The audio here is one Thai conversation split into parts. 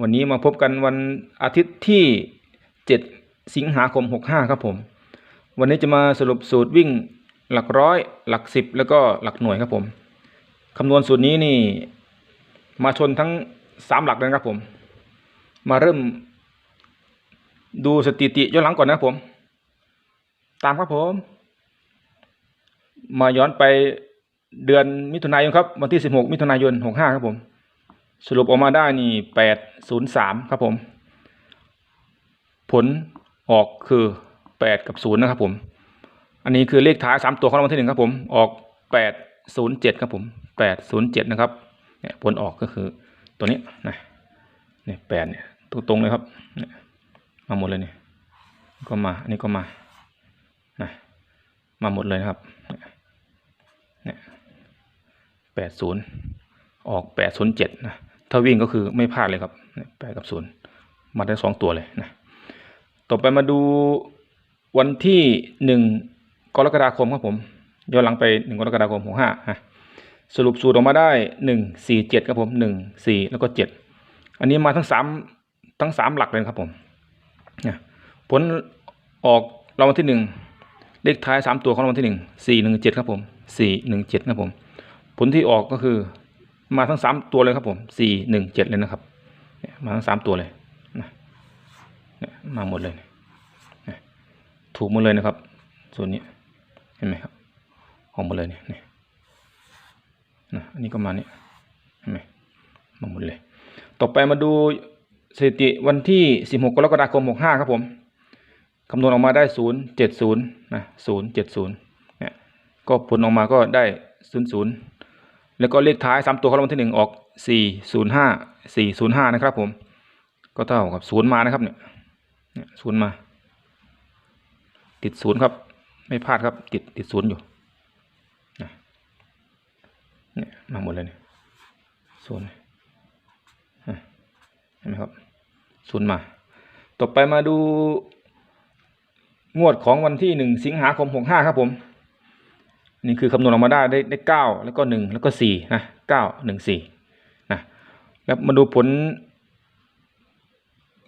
วันนี้มาพบกันวันอาทิตย์ที่ 7 สิงหาคม 65 ครับผม วันนี้จะมาสรุปสูตรวิ่งหลักร้อย หลักสิบแล้วก็หลักหน่วยครับผมคำนวณสูตรนี้นี่ มาชนทั้ง 3 หลักเลยครับผม มาเริ่ม ดูสถิติย้อนหลังก่อนนะครับผม ตามครับผม มาย้อนไปเดือนมิถุนายนครับ วันที่ 16 มิถุนายน 65 ครับผม สรุปออกมาได้นี่803ครับผม ผลออกคือ8กับ0นย์นะครับผม อันนี้คือเลขท้าย3ตัวของรางวัลที่1ครับผม ออก807ครับผม807นย์เจ็ดนะครับ เนี่ยผลออกก็คือตัวนี้นะเนี่ยแปดเนี่ยตรงๆเลยครับเนี่ยมาหมดเลยเนี่ยก็มา อันนี้ก็มานะมาหมดเลยนะครับเนี่ยแปดศูนย์ ออกแปดศูนย์เจ็ดนะถ้าวิ่งก็คือไม่พลาดเลยครับแปดกับศูนย์มาได้สองตัวเลยนะต่อไปมาดูวันที่หนึ่งกรกฎาคมครับผมย้อนหลังไปหนึ่งกรกฎาคมหกห้านะสรุปสูตรออกมาได้หนึ่งสี่เจ็ดครับผมหนึ่งสี่แล้วก็เจ็ดอันนี้มาทั้งสามทั้งสามหลักเลยครับผมนี่ยผลออกรางวัลที่หนึ่งเลขท้ายสามตัวของรางวัลที่หนึ่งสี่หนึ่งเจ็ดครับผมสี่หนึ่งเจ็ดครับผม ผลที่ออกก็คือ มาทั้งสามตัวเลยครับผมสี่หนึ่งเจ็ดเลยนะครับมาทั้งสามตัวเลยนะมาหมดเลยถูกหมดเลยนะครับ ส่วนนี้เห็นไหมครับออกหมดเลยเนี่ยนี่นะอันนี้ก็มาเนี่ยเห็นไหมมาหมดเลย ต่อไปมาดูสถิติวันที่สิบหกกรกฎาคมหกห้าครับผม คำนวณออกมาได้ศูนย์เจ็ดศูนย์นะศูนย์เจ็ดศูนย์เนี่ย ก็ผลออกมาก็ได้ศูนย์ศูนย์ แล้วก็เลขท้ายสามตัวของรางวัลที่หนึ่งออกสี่ศูนย์ห้าสี่ศูนย์ห้านะครับผม ก็เท่ากับศูนย์มานะครับเนี่ยเนี่ยศูนย์มา ติดศูนย์ครับ ไม่พลาดครับ ติดติดศูนย์อยู่เนี่ยมาหมดเลยเนี่ยศูนย์เห็นไหมครับศูนย์มา ต่อไปมาดูงวดของวันที่หนึ่งสิงหาคมหกห้าครับผม นี่คือคำนวณออกมาได้ได้ได้เก้าแล้วก็หนึ่งแล้วก็สี่นะเก้าหนึ่งสี่นะแล้วมาดูผล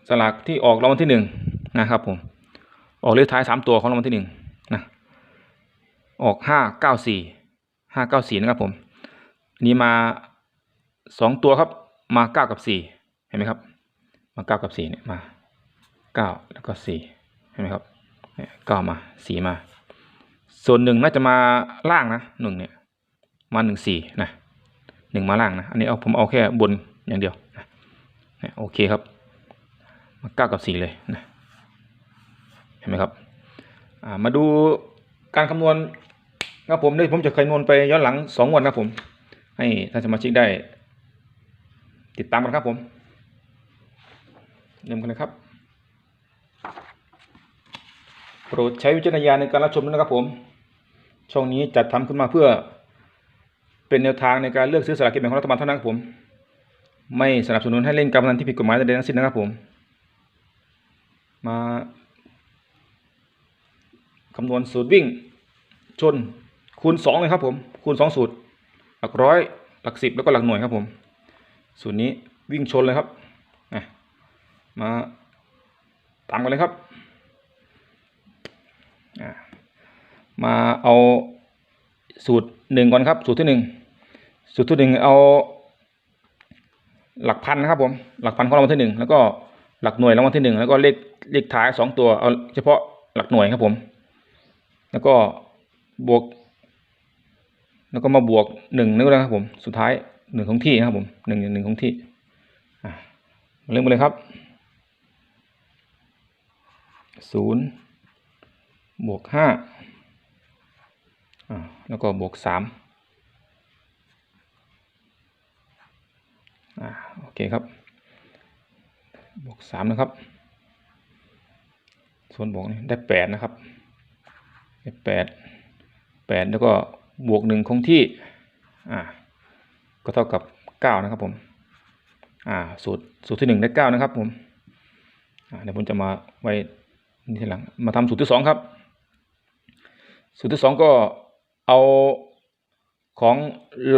สลากที่ออกรางวัลที่หนึ่งนะครับผมออกเลขท้ายสามตัวของรางวัลที่หนึ่งนะออกห้าเก้าสี่ห้าเก้าสี่นะครับผมนี้มาสองตัวครับมาเก้ากับสี่เห็นไหมครับ มาเก้ากับสี่เนี่ยมาเก้าแล้วก็สี่เห็นไหมครับเนี่ยก็มาสีมา ส่วนหนึ่งน่าจะมาล่างนะหนึ่งเนี่ยมาหนึ่งสี่นะหนึ่งมาล่างนะ อันนี้เอาผมเอาแค่บนอย่างเดียวนะโอเคครับมาเก้ากับสี่เลยนะเห็นไหมครับมาดูการคำนวณครับผมได้ผมจะคำนวณไปย้อนหลังสองงวันครับผม ให้ท่านสมาชิกได้ ติดตามกันครับผมเริ่มกันเลยครับโปรดใช้วิจารณญาณในการรับชมด้วยนะครับผม ช่องนี้จัดทำขึ้นมาเพื่อเป็นแนวทางในการเลือกซื้อสลากกินแบ่งของรัฐบาลเท่านั้นครับผม ไม่สนับสนุนให้เล่นการพนันที่ผิดกฎหมายใดๆทั้งสิ้นนะครับผม มาคำนวณสูตรวิ่ง ชนคูณสองเลยครับผม คูณสองสูตร หลักร้อย หลักสิบแล้วก็หลักหน่วยครับผม สูตรนี้วิ่งชนเลยครับมาตามกันเลยครับอะ มาเอาสูตรหนึ่งก่อนครับ สูตรที่หนึ่งสูตรที่หนึ่งเอา หลักพันนะครับผมหลักพันของรางวัลที่หนึ่งแล้วก็หลักหน่วยรางวัลที่หนึ่งแล้วก็เลขเลขท้ายสองตัวเอาเฉพาะหลักหน่วยครับผม แล้วก็บวก แล้วก็มาบวกหนึ่งนึกนะครับผมสุดท้ายหนึ่งของที่นะครับผมหนึ่งหนึ่งของที่อ่าเริ่มเลยครับศูนย์บวกห้า แล้วก็บวกสามอ่าโอเคครับ บวกสามนะครับ ส่วนบวกนี่ได้แปดนะครับได้แปดแปดแล้วก็บวกหนึ่งคงที่ อ่า ก็เท่ากับเก้านะครับผม อ่า สูตร สูตรที่หนึ่งได้เก้านะครับผม อ่า เดี๋ยวผมจะมาไว้นี่ทีหลัง มาทำสูตรที่สองครับ สูตรที่สองก็ เอาของ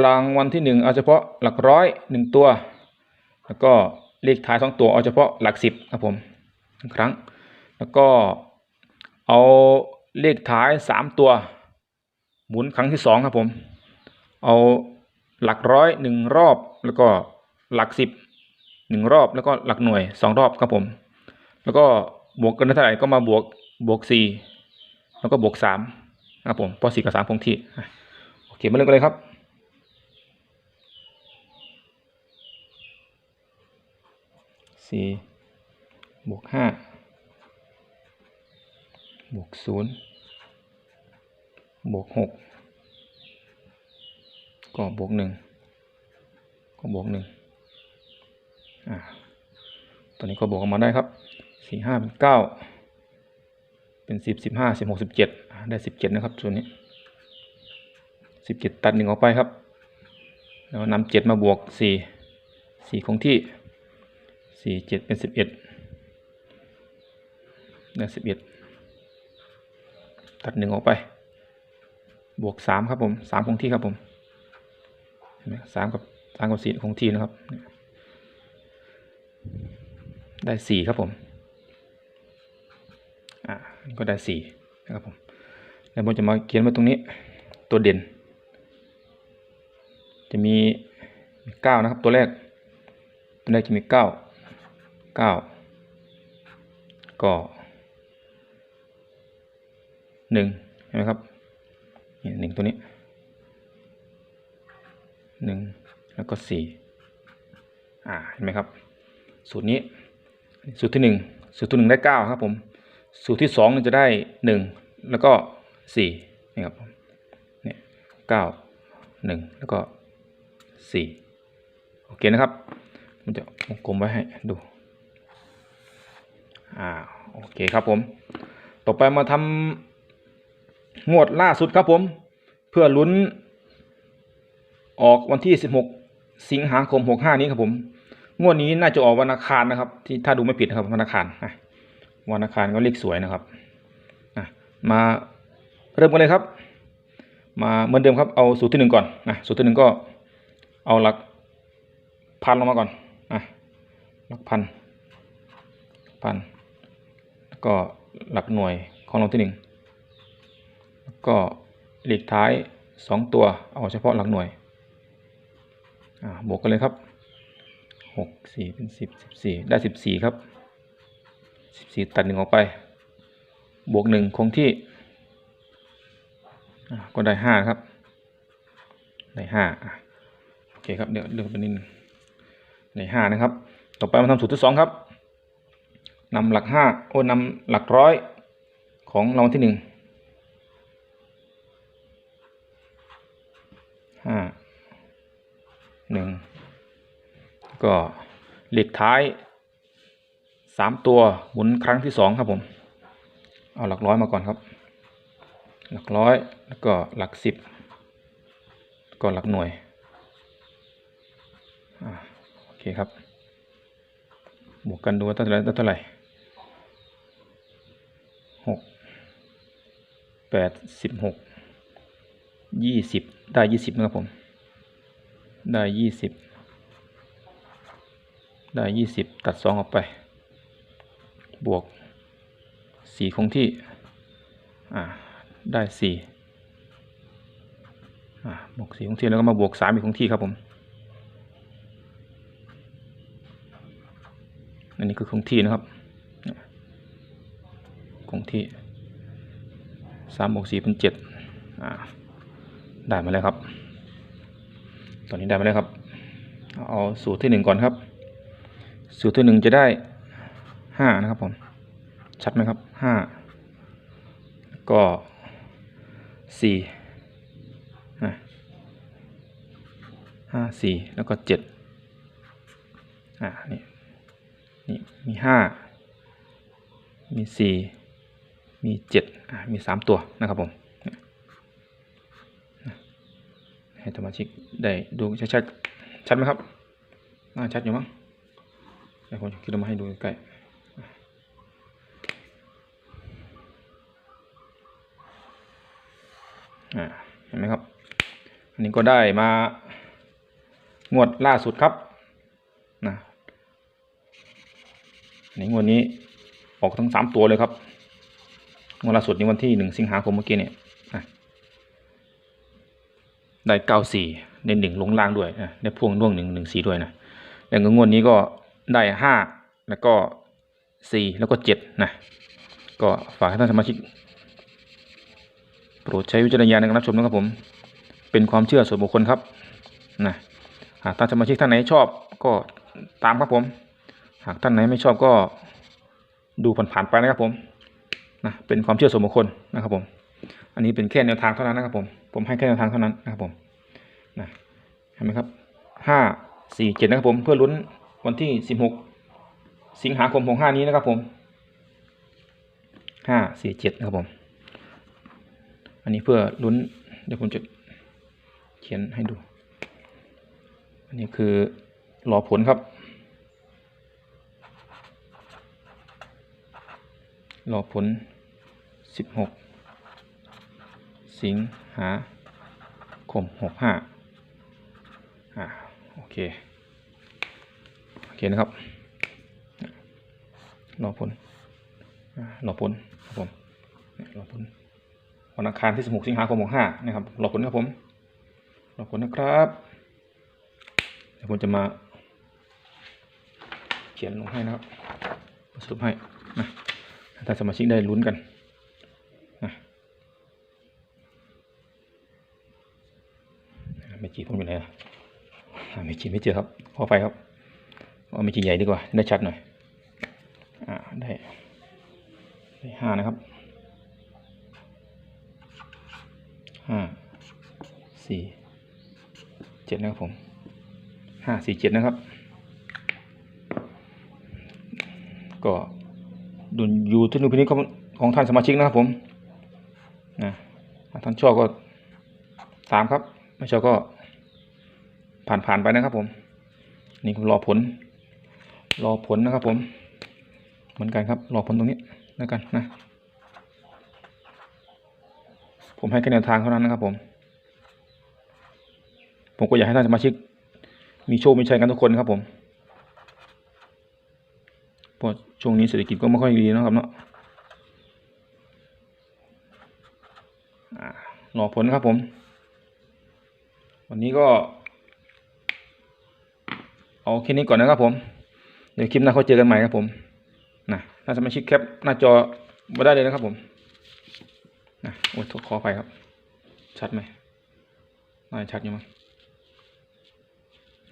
รางวัลที่หนึ่งเอาเฉพาะหลักร้อยหนึ่งตัว แล้วก็เลขท้ายสองตัวเอาเฉพาะหลักสิบครับผมหนึ่งครั้ง แล้วก็เอาเลขท้ายสามตัว หมุนครั้งที่สองครับผม เอาหลักร้อยหนึ่งรอบ แล้วก็หลักสิบหนึ่งรอบ แล้วก็หลักหน่วยสองรอบครับผม แล้วก็บวกกันได้เท่าไหร่ก็มาบวกบวกสี่แล้วก็บวกสาม ครับผมเพราะสี่กับสามคงที่โอเคมาเริ่มกันเลยครับสี่บวกห้าบวกศูนย์บวกหกก็บวกหนึ่งก็บวกหนึ่งอ่าตัวนี้ก็บวกออกมาได้ครับสี่ห้าเป็นเก้าเป็นสิบสิบห้าสิบหกสิบเจ็ด ได้สิบเจ็ดนะครับส่วนนี้สิบเจ็ดตัดหนึ่งออกไปครับ แล้วนำเจ็ดมาบวกสี่สี่คงที่สี่เจ็ดเป็นสิบเอ็ดได้สิบเอ็ดตัดหนึ่งออกไป บวกสามครับผมสามคงที่ครับผมสามกับสามกับสี่คงที่นะครับ ได้สี่ครับผม อ่าก็ได้สี่นะครับผม แล้วผมจะมาเขียนไว้ตรงนี้ตัวเด่น จะมีเก้านะครับ ตัวแรก ตัวแรกจะมีเก้าเก้าก็หนึ่งเห็นไหมครับนี่หนึ่งตัวนี้หนึ่งแล้วก็สี่อ่าเห็นไหมครับ สูตรนี้ สูตรที่หนึ่งสูตรที่หนึ่งได้เก้าครับผม สูตรที่สองจะได้หนึ่งแล้วก็ สี่นี่ครับผมเนี่ยเก้าหนึ่งแล้วก็สี่โอเคนะครับผมจะวงกลมไว้ให้ดูอ่าโอเคครับผม ต่อไปมาทำงวดล่าสุดครับผม เพื่อลุ้นออกวันที่ 16 สิงหาคม 65 นี้ครับผม งวดนี้น่าจะออกวันอังคารนะครับ ที่ถ้าดูไม่ผิดนะครับวันอังคารวันอังคารก็เลขสวยนะครับมา เริ่มกันเลยครับ มาเหมือนเดิมครับเอาสูตรที่หนึ่งก่อนนะสูตรที่หนึ่งก็เอาหลักพันลงมาก่อนอะหลักพันพันแล้วก็หลักหน่วยของเราที่หนึ่งแล้วก็เลขท้ายสองตัวเอาเฉพาะหลักหน่วยอ่าบวกกันเลยครับหกสี่เป็นสิบสิบสี่ได้สิบสี่ครับสิบสี่ตัดหนึ่งออกไป บวกหนึ่งคงที่ ก็ได้ห้าครับ ได้ห้าโอเคครับเดี๋ยวเลือกไปนิดนึงได้ห้านะครับ ต่อไปมาทำสูตรที่สองครับนำหลักห้าโอ้นำหลักร้อยของรางวัลที่หนึ่งห้าหนึ่งก็เลขท้ายสามตัวหมุนครั้งที่สองครับผม เอาหลักร้อยมาก่อนครับ หลักร้อยแล้วก็หลักสิบก็หลักหน่วยอโอเคครับ บวกกันดูว่าเท่าไหร่เท่าไหร่หกแปดสิบหกยี่สิบได้ยี่สิบนะครับผม ได้ยี่สิบได้ยี่สิบตัดสองออกไป บวกสี่คงที่ อ่า ได้สี่บวกสี่คงที่แล้วก็มาบวกสามอีกคงที่ครับผม อันนี้คือคงที่นะครับเนี่ยคงที่สามบวกสี่เป็นเจ็ดได้มาแล้วครับ ตอนนี้ได้มาแล้วครับ เอาสูตรที่หนึ่งก่อนครับ สูตรที่หนึ่งจะได้ห้านะครับผม ชัดไหมครับห้าก็ สี่ห้าสี่แล้วก็เจ็ดอ่านี่นี่มีห้ามีสี่มีเจ็ดอะมีสามตัวนะครับผมให้สมาชิกได้ดูชัดๆชัดไหมครับน่าชัดอยู่มั้งเดี๋ยวผมจะคิดเอามาให้ดูใกล้ อ่าเห็นไหมครับ อันนี้ก็ได้มางวดล่าสุดครับนะอันนี้งวดนี้ออกทั้งสามตัวเลยครับงวดล่าสุดนี้วันที่หนึ่งสิงหาคมเมื่อกี้เนี่ยได้เก้าสี่ในหนึ่งลงล่างด้วยนะได้พ่วงร่วงหนึ่งหนึ่งสี่ด้วยนะแล้วก็งวดนี้ก็ได้ห้าแล้วก็สี่แล้วก็เจ็ดนะก็ฝากให้ท่านสมาชิก ปรดใช้วิจารณญาณในการรับชมนะครับผม เป็นความเชื่อส่วนบุคคลครับนะหากท่านสมาชิกท่านไหนชอบก็ตามครับผม หากท่านไหนไม่ชอบก็ดูผ่านๆไปนะครับผมนะเป็นความเชื่อส่วนบุคคลนะครับผม อันนี้เป็นแค่แนวทางเท่านั้นนะครับผม ผมให้แค่แนวทางเท่านั้นนะครับผมนะเห็นไหมครับห้าสี่เจ็ดนะครับผมเพื่อลุ้นวันที่สิบหกสิงหาคมของห้านี้นะครับผมห้าสี่เจ็ดนะครับผม อันนี้เพื่อลุ้นเดี๋ยวผมจะเขียนให้ดู อันนี้คือรอผลครับ รอผลสิบหกสิงหาคมหกห้าอ่าโอเค โอเคนะครับรอผลรอผลครับผมรอผล วันอังคารที่ 16 สิงหาคม65นะครับรอผลครับผมรอผลนะครับเดี๋ยวผมจะมา เขียนลงให้นะครับสรุปให้นะให้าสมาชิกได้ลุ้นกันนะไม่จีผมอยู่ไหนอะไม่จีไม่เจอครับขอไปครับเอาไม่จีใหญ่ดีกว่าได้ชัดหน่อยอ่าได้ได้ห้านะครับ สี่เจ็ดนะครับผมห้าสี่เจ็ดนะครับ ก็ดูอยู่ที่นุพินิจของของท่านสมาชิกนะครับผมนะท่านชอบก็ตามครับ ไม่ชอบก็ผ่านผ่านไปนะครับผม นี่ผมรอผล รอผลนะครับผม เหมือนกันครับ รอผลตรงนี้แล้วกันนะ ผมให้แค่แนวทางเท่านั้นนะครับผม ผมก็อยากให้ท่านสมาชิก มีโชค มีชัยกันทุกคนครับผมเพราะช่วงนี้เศรษฐกิจก็ไม่ค่อยดีนะครับเนาะรอผลครับผม วันนี้ก็ เอาแค่นี้ก่อนนะครับผม เดี๋ยวคลิปหน้าเขาเจอกันใหม่ครับผมนะท่าสมาชิกแคปหน้าจอมาได้เลยนะครับผมนะโอ้ยขออภัยครับ ชัดไหมน่าจะชัดอยู่มั้ง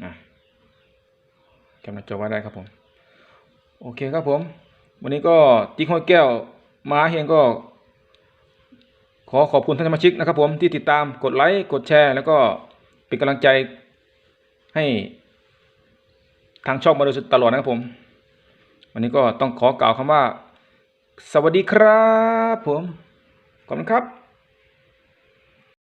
อะแคปหน้าจอไว้ได้ครับผม โอเคครับผม วันนี้ก็จิ๊กห้อยแก้วมาเฮงก็ ขอขอบคุณท่านสมาชิกนะครับผมที่ติดตามกดไลค์กดแชร์ แล้วก็เป็นกำลังใจให้ทางช่องมาโดยตลอดนะครับผม วันนี้ก็ต้องขอกล่าวคำว่า สวัสดีครับผม ขอบคุณครับ